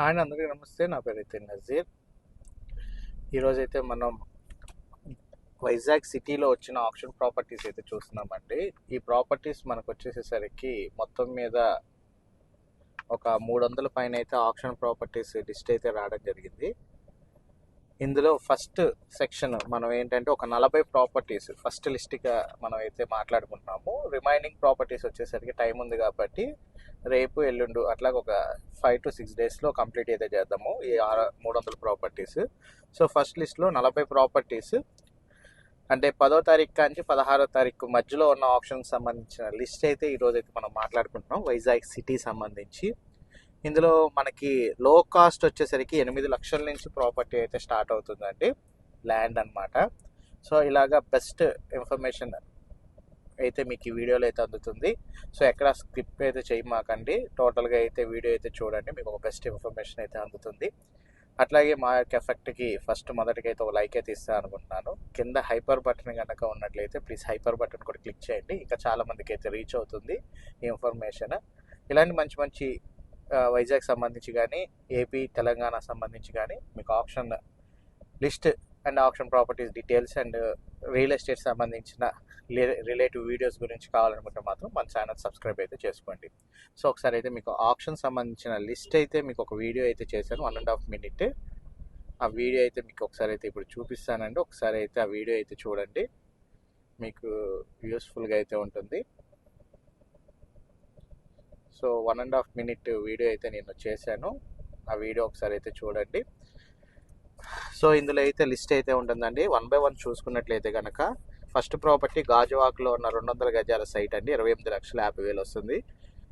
Hi అందరికీ నమస్తే. నా పేరు అయితే నజీర్. ఈరోజైతే మనం వైజాగ్ సిటీలో వచ్చిన ఆప్షన్ ప్రాపర్టీస్ అయితే చూస్తున్నామండి. ఈ ప్రాపర్టీస్ మనకు వచ్చేసేసరికి మొత్తం మీద ఒక మూడు వందల పైన అయితే ఆప్షన్ ప్రాపర్టీస్ లిస్ట్ అయితే రావడం జరిగింది. ఇందులో ఫస్ట్ సెక్షన్ మనం ఏంటంటే ఒక నలభై ప్రాపర్టీస్ ఫస్ట్ లిస్ట్గా మనం అయితే మాట్లాడుకుంటున్నాము. రిమైనింగ్ ప్రాపర్టీస్ వచ్చేసరికి టైం ఉంది కాబట్టి రేపు ఎల్లుండు అట్లా ఒక ఫైవ్ టు సిక్స్ డేస్లో కంప్లీట్ అయితే చేద్దాము. ఈ ఆరు మూడు వందల ప్రాపర్టీస్ సో ఫస్ట్ లిస్ట్లో నలభై ప్రాపర్టీస్ అంటే పదో తారీఖు కాంచి పదహారో తారీఖు మధ్యలో ఉన్న ఆప్షన్కి సంబంధించిన లిస్ట్ అయితే ఈరోజు అయితే మనం మాట్లాడుకుంటున్నాం. వైజాగ్ సిటీ సంబంధించి. ఇందులో మనకి లో కాస్ట్ వచ్చేసరికి ఎనిమిది లక్షల నుంచి ప్రాపర్టీ అయితే స్టార్ట్ అవుతుందండి. ల్యాండ్ అన్నమాట. సో ఇలాగా బెస్ట్ ఇన్ఫర్మేషన్ అయితే మీకు ఈ వీడియోలో అయితే అందుతుంది. సో ఎక్కడ స్క్రిప్ట్ అయితే చేయమాకండి. టోటల్గా అయితే వీడియో అయితే చూడండి. మీకు ఒక బెస్ట్ ఇన్ఫర్మేషన్ అయితే అందుతుంది. అట్లాగే మా యొక్క ఎఫెక్ట్కి ఫస్ట్ మొదటికి అయితే ఒక లైక్ అయితే ఇస్తాను అనుకుంటున్నాను. కింద హైపర్ బటన్ కనుక ఉన్నట్లయితే ప్లీజ్ హైపర్ బటన్ కూడా క్లిక్ చేయండి. ఇంకా చాలామందికి అయితే రీచ్ అవుతుంది ఈ ఇన్ఫర్మేషన్ ఇలాంటి మంచి మంచి వైజాగ్ సంబంధించి కానీ ఏపీ తెలంగాణ సంబంధించి కానీ మీకు option list and option properties details and real estate సంబంధించిన రిలేటివ్ వీడియోస్ గురించి కావాలనుకుంటే మాత్రం మన ఛానల్ సబ్స్క్రైబ్ అయితే చేసుకోండి. సో ఒకసారి అయితే మీకు ఆప్షన్ సంబంధించిన లిస్ట్ అయితే మీకు ఒక వీడియో అయితే చేశాను వన్ అండ్ హాఫ్ మినిట్. ఆ వీడియో అయితే మీకు ఒకసారి అయితే ఇప్పుడు చూపిస్తానండి. ఒకసారి అయితే ఆ వీడియో అయితే చూడండి. మీకు యూస్ఫుల్గా అయితే ఉంటుంది. So one and half minute video అయితే నేను చేశాను. ఆ వీడియో ఒకసారి అయితే చూడండి. సో ఇందులో అయితే లిస్ట్ అయితే ఉంటుందండి. వన్ బై వన్ చూసుకున్నట్లయితే కనుక ఫస్ట్ ప్రాపర్టీ గాజువాకలో ఉన్న రెండు వందల గజాల సైట్ అండి. ఇరవై ఎనిమిది లక్షల యాభై వేలు వస్తుంది.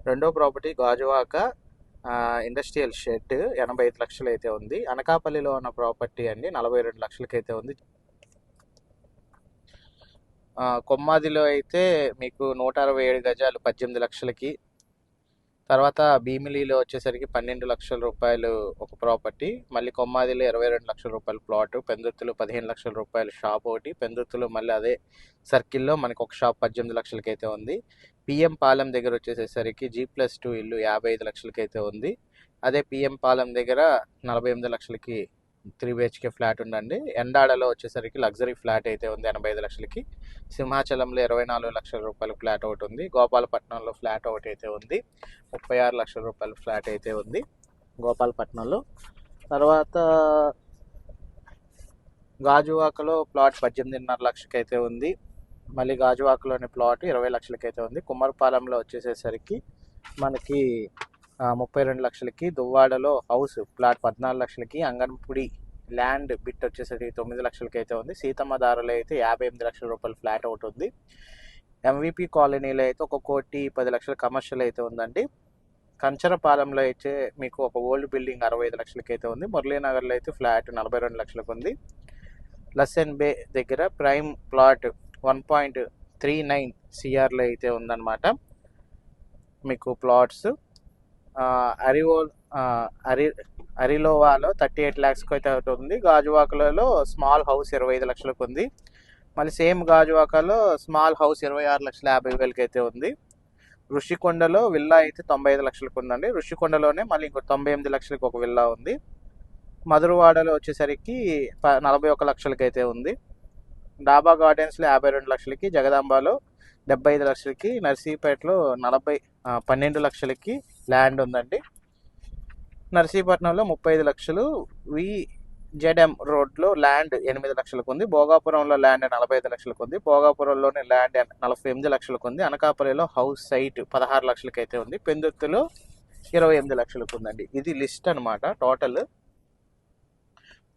రెండో ప్రాపర్టీ గాజువాక ఇండస్ట్రియల్ షెడ్ ఎనభై ఐదు లక్షలు అయితే ఉంది. అనకాపల్లిలో ఉన్న ప్రాపర్టీ అండి నలభై రెండు లక్షలకైతే ఉంది. కొమ్మాదిలో అయితే మీకు నూట అరవై ఏడు గజాలు పద్దెనిమిది లక్షలకి తర్వాత భీమిలీలో వచ్చేసరికి పన్నెండు లక్షల రూపాయలు ఒక ప్రాపర్టీ మళ్ళీ కొమ్మాదిలో ఇరవై రెండు లక్షల రూపాయలు ప్లాట్ పెందుర్తిలో పదిహేను లక్షల రూపాయలు షాప్ ఒకటి పెందుర్తిలో మళ్ళీ అదే సర్కిల్లో మనకి ఒక షాప్ పద్దెనిమిది లక్షలకి అయితే ఉంది. పిఎం పాలెం దగ్గర వచ్చేసేసరికి జీ ప్లస్ టూ ఇల్లు యాభై ఐదు లక్షలకి అయితే ఉంది. అదే పిఎం పాలెం దగ్గర నలభై ఎనిమిది లక్షలకి త్రీ బిహెచ్కే ఫ్లాట్ ఉందండి. ఎండాడలో వచ్చేసరికి లగ్జరీ ఫ్లాట్ అయితే ఉంది ఎనభై ఐదు లక్షలకి. సింహాచలంలో ఇరవై నాలుగు లక్షల రూపాయల ఫ్లాట్ ఒకటి ఉంది. గోపాలపట్నంలో ఫ్లాట్ ఒకటి అయితే ఉంది. ముప్పై ఆరు లక్షల రూపాయల ఫ్లాట్ అయితే ఉంది గోపాలపట్నంలో. తర్వాత గాజువాకలో ప్లాట్ పద్దెనిమిదిన్నర లక్షకైతే ఉంది. మళ్ళీ గాజువాకలోని ప్లాట్ ఇరవై లక్షలకి అయితే ఉంది. కుమ్మరపాలెంలో వచ్చేసేసరికి మనకి ముప్పై రెండు లక్షలకి దువ్వాడలో హౌస్ ప్లాట్ పద్నాలుగు లక్షలకి అంగన్పుడి ల్యాండ్ బిట్ వచ్చేసరికి తొమ్మిది లక్షలకి అయితే ఉంది. సీతమ్మ దారులో అయితే యాభై ఎనిమిది లక్షల రూపాయల ఫ్లాట్ ఒకటి ఉంది. ఎంవిపి కాలనీలో అయితే ఒక కోటి పది లక్షల కమర్షియల్ అయితే ఉందండి. కంచరపాలెంలో అయితే మీకు ఒక ఓల్డ్ బిల్డింగ్ అరవై ఐదు లక్షలకి అయితే ఉంది. మురళీనగర్లో అయితే ఫ్లాట్ నలభై రెండు లక్షలకు ఉంది. లసెన్ బే దగ్గర prime plot one point three nine సిఆర్లో అయితే ఉందన్నమాట. మీకు ప్లాట్స్ అరివో అరి అరిలోవాలో థర్టీ ఎయిట్ ల్యాక్స్కి అయితే ఒకటి ఉంది. గాజువాకలలో స్మాల్ హౌస్ ఇరవై ఐదు లక్షలకు ఉంది. మళ్ళీ సేమ్ గాజువాకలో స్మాల్ హౌస్ ఇరవై ఆరు లక్షల యాభై వేలకి అయితే ఉంది. ఋషికొండలో విల్లా అయితే తొంభై ఐదు లక్షలకు ఉందండి. ఋషికొండలోనే మళ్ళీ ఇంకో తొంభై ఎనిమిది లక్షలకు ఒక విల్లా ఉంది. మధురవాడలో వచ్చేసరికి ప- నలభై ఒక లక్షలకి అయితే ఉంది. డాబా గార్డెన్స్లో యాభై రెండు లక్షలకి జగదాంబలో డెబ్బై ఐదు లక్షలకి నర్సీపేటలో నలభై పన్నెండు లక్షలకి ల్యాండ్ ఉందండి. నర్సీపట్నంలో ముప్పై ఐదు లక్షలు. వి జెడ్ఎం రోడ్లో ల్యాండ్ ఎనిమిది లక్షలకు ఉంది. భోగాపురంలో ల్యాండ్ నలభై ఐదు లక్షలకు ఉంది. భోగాపురంలోని ల్యాండ్ నలభై ఎనిమిది లక్షలకు ఉంది. అనకాపల్లిలో హౌస్ సైట్ పదహారు లక్షలకైతే అయితే ఉంది. పెందుర్తిలో ఇరవై ఎనిమిది లక్షలకు ఉందండి. ఇది లిస్ట్ అనమాట టోటల్.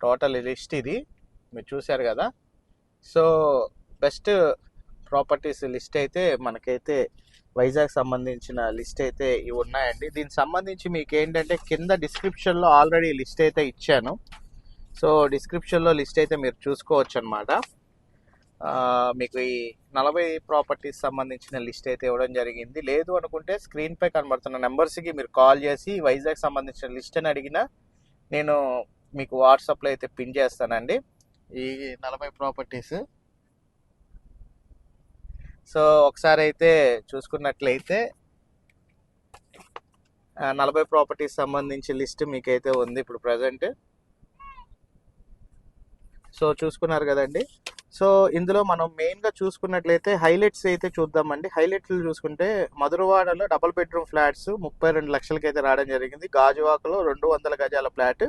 టోటల్ లిస్ట్ ఇది. మీరు చూశారు కదా. సో బెస్ట్ ప్రాపర్టీస్ లిస్ట్ అయితే మనకైతే వైజాగ్ సంబంధించిన లిస్ట్ అయితే ఇవి ఉన్నాయండి. దీనికి సంబంధించి మీకు ఏంటంటే కింద డిస్క్రిప్షన్లో ఆల్రెడీ లిస్ట్ అయితే ఇచ్చాను. సో డిస్క్రిప్షన్లో లిస్ట్ అయితే మీరు చూసుకోవచ్చు అనమాట మీకు ఈ నలభై ప్రాపర్టీస్ సంబంధించిన లిస్ట్ అయితే ఇవ్వడం జరిగింది. లేదు అనుకుంటే స్క్రీన్ పై కనబడుతున్న నెంబర్స్కి మీరు కాల్ చేసి వైజాగ్ సంబంధించిన లిస్ట్ అని అడిగినా నేను మీకు వాట్సాప్లో అయితే పిన్ చేస్తానండి. ఈ నలభై ప్రాపర్టీస్ సో ఒకసారి అయితే చూసుకున్నట్లయితే నలభై ప్రాపర్టీస్ సంబంధించి లిస్ట్ మీకైతే ఉంది ఇప్పుడు ప్రజెంట్. సో చూసుకున్నారు కదండి. సో ఇందులో మనం మెయిన్గా చూసుకున్నట్లయితే హైలైట్స్ అయితే చూద్దామండి. హైలైట్లు చూసుకుంటే మధురవాడలో డబుల్ బెడ్రూమ్ ఫ్లాట్స్ ముప్పై రెండు లక్షలకి అయితే రావడం జరిగింది. గాజువాకలో రెండు వందల గజాల ఫ్లాట్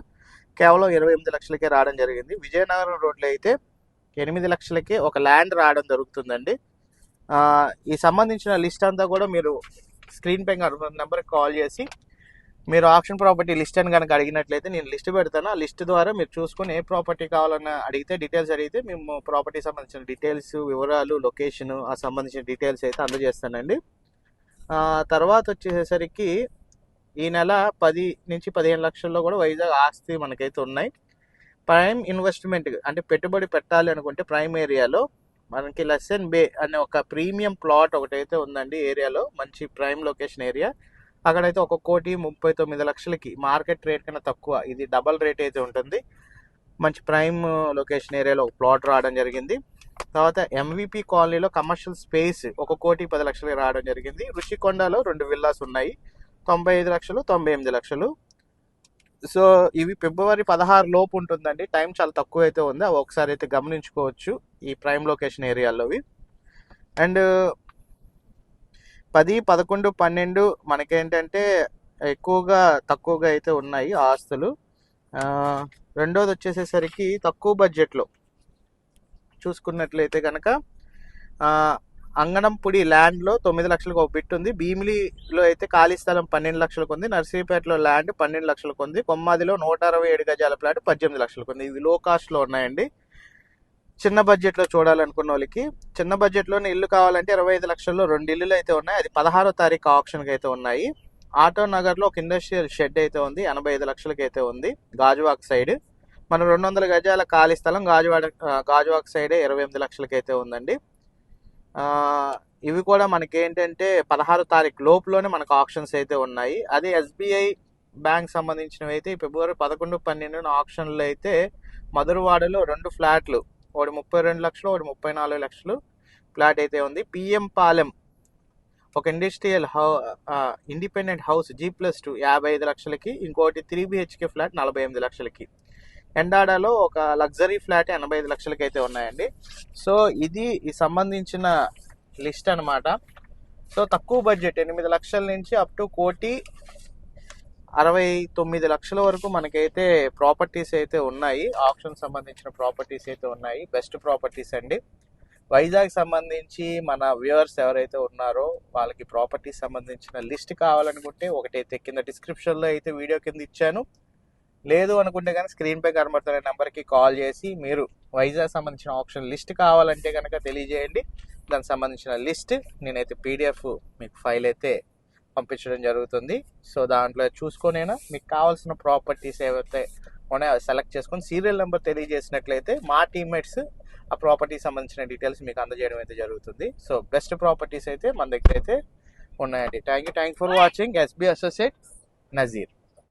కేవలం ఇరవై ఎనిమిది లక్షలకే రావడం జరిగింది. విజయనగరం రోడ్లో అయితే ఎనిమిది లక్షలకే ఒక ల్యాండ్ రావడం జరుగుతుందండి. ఈ సంబంధించిన లిస్ట్ అంతా కూడా మీరు స్క్రీన్ పై నెంబర్కి కాల్ చేసి మీరు ఆప్షన్ ప్రాపర్టీ లిస్ట్ అని కనుక అడిగినట్లయితే నేను లిస్ట్ పెడతాను. ఆ లిస్ట్ ద్వారా మీరు చూసుకొని ఏ ప్రాపర్టీ కావాలన్న అడిగితే డీటెయిల్స్ అడిగితే మేము ప్రాపర్టీ సంబంధించిన డీటెయిల్స్ వివరాలు లొకేషన్ ఆ సంబంధించిన డీటెయిల్స్ అయితే అందజేస్తానండి. తర్వాత వచ్చేసరికి ఈ నెల పది నుంచి పదిహేను లక్షల్లో కూడా వైజాగ్ ఆస్తి మనకైతే ఉన్నాయి. ప్రైమ్ ఇన్వెస్ట్మెంట్ అంటే పెట్టుబడి పెట్టాలి అనుకుంటే ప్రైమ్ ఏరియాలో మనకి లెసన్ బే అనే ఒక ప్రీమియం ప్లాట్ ఒకటైతే ఉందండి ఏరియాలో మంచి ప్రైమ్ లొకేషన్ ఏరియా. అక్కడైతే ఒక కోటి ముప్పై తొమ్మిది లక్షలకి మార్కెట్ రేట్ కన్నా తక్కువ. ఇది డబల్ రేట్ అయితే ఉంటుంది. మంచి ప్రైమ్ లొకేషన్ ఏరియాలో ఒక ప్లాట్ రావడం జరిగింది. తర్వాత ఎంవిపి కాలనీలో కమర్షియల్ స్పేస్ ఒక కోటి పది లక్షలకి రావడం జరిగింది. ఋషికొండలో రెండు విల్లాస్ ఉన్నాయి. తొంభై ఐదు లక్షలు తొంభై ఎనిమిది లక్షలు. సో ఇవి ఫిబ్రవరి పదహారు లోపు ఉంటుందండి. టైం చాలా తక్కువ అయితే ఉంది. అవి ఒకసారి అయితే గమనించుకోవచ్చు. ఈ ప్రైమ్ లొకేషన్ ఏరియాలోవి. అండ్ పది పదకొండు పన్నెండు మనకేంటంటే ఎక్కువగా తక్కువగా అయితే ఉన్నాయి ఆస్తులు. రెండోది వచ్చేసేసరికి తక్కువ బడ్జెట్లో చూసుకున్నట్లయితే కనుక అంగనంపుడి ల్యాండ్లో తొమ్మిది లక్షలకు ఒక బిట్ ఉంది. భీమిలిలో అయితే ఖాళీ స్థలం పన్నెండు లక్షలకు ఉంది. నర్సీపేటలో ల్యాండ్ పన్నెండు లక్షలకు ఉంది. కొమ్మాదిలో నూట అరవై ఏడు గజాల ప్లాట్ పద్దెనిమిది లక్షలకు ఉంది. ఇవి లో కాస్ట్లో ఉన్నాయండి. చిన్న బడ్జెట్లో చూడాలనుకున్న వాళ్ళకి చిన్న బడ్జెట్లోనే ఇల్లు కావాలంటే ఇరవై ఐదు లక్షల్లో రెండు ఇల్లులు అయితే ఉన్నాయి. అది పదహారో తారీఖు ఆప్షన్కి అయితే ఉన్నాయి. ఆటో నగర్లో ఒక ఇండస్ట్రియల్ షెడ్ అయితే ఉంది. ఎనభై ఐదు లక్షలకి అయితే ఉంది. గాజువాక్ సైడ్. మనం రెండు వందల గజాల ఖాళీ స్థలం గాజువాడ గాజువాక్ సైడే ఇరవై ఎనిమిది లక్షలకి అయితే ఉందండి. ఇవి కూడా మనకి ఏంటంటే పదహారు తారీఖు లోపులోనే మనకు ఆప్షన్స్ అయితే ఉన్నాయి. అదే ఎస్బీఐ బ్యాంక్ సంబంధించినవి అయితే ఫిబ్రవరి పదకొండు పన్నెండున ఆప్షన్లు అయితే మధురవాడలో రెండు ఫ్లాట్లు ఒకటి ముప్పై రెండు లక్షలు ఒకటి ముప్పై నాలుగు లక్షలు ఫ్లాట్ అయితే ఉంది. పిఎం పాలెం ఒక industrial how independent house G plus two యాభై ఐదు లక్షలకి ఇంకోటి త్రీ బిహెచ్కే ఫ్లాట్ నలభై ఎనిమిది లక్షలకి. ఎండాడాలో ఒక లగ్జరీ ఫ్లాట్ ఎనభై ఐదు లక్షలకి అయితే ఉన్నాయండి. సో ఇది ఈ సంబంధించిన లిస్ట్ అన్నమాట. సో తక్కువ బడ్జెట్ ఎనిమిది లక్షల నుంచి అప్ టు కోటి అరవై తొమ్మిది లక్షల వరకు మనకైతే ప్రాపర్టీస్ అయితే ఉన్నాయి. ఆప్షన్ సంబంధించిన ప్రాపర్టీస్ అయితే ఉన్నాయి. బెస్ట్ ప్రాపర్టీస్ అండి. వైజాగ్ సంబంధించి మన వ్యూవర్స్ ఎవరైతే ఉన్నారో వాళ్ళకి ప్రాపర్టీస్ సంబంధించిన లిస్ట్ కావాలనుకుంటే ఒకటైతే కింద డిస్క్రిప్షన్లో అయితే వీడియో కింద ఇచ్చాను. లేదు అనుకుంటే కానీ స్క్రీన్పై కనబడుతున్న నెంబర్కి కాల్ చేసి మీరు వైజాగ్ సంబంధించిన ఆప్షన్ లిస్ట్ కావాలంటే కనుక తెలియజేయండి. దానికి సంబంధించిన లిస్ట్ నేనైతే పీడిఎఫ్ మీకు ఫైల్ అయితే పంపించడం జరుగుతుంది. సో దాంట్లో చూసుకొనైనా మీకు కావాల్సిన ప్రాపర్టీస్ ఏవైతే ఉన్నాయో సెలెక్ట్ చేసుకొని సీరియల్ నెంబర్ తెలియజేసినట్లయితే మా టీమ్మేట్స్ ఆ ప్రాపర్టీ సంబంధించిన డీటెయిల్స్ మీకు అందజేయడం అయితే జరుగుతుంది. సో బెస్ట్ ప్రాపర్టీస్ అయితే మన దగ్గర అయితే ఉన్నాయండి. Thank you thank for watching. SB associate Nazeer.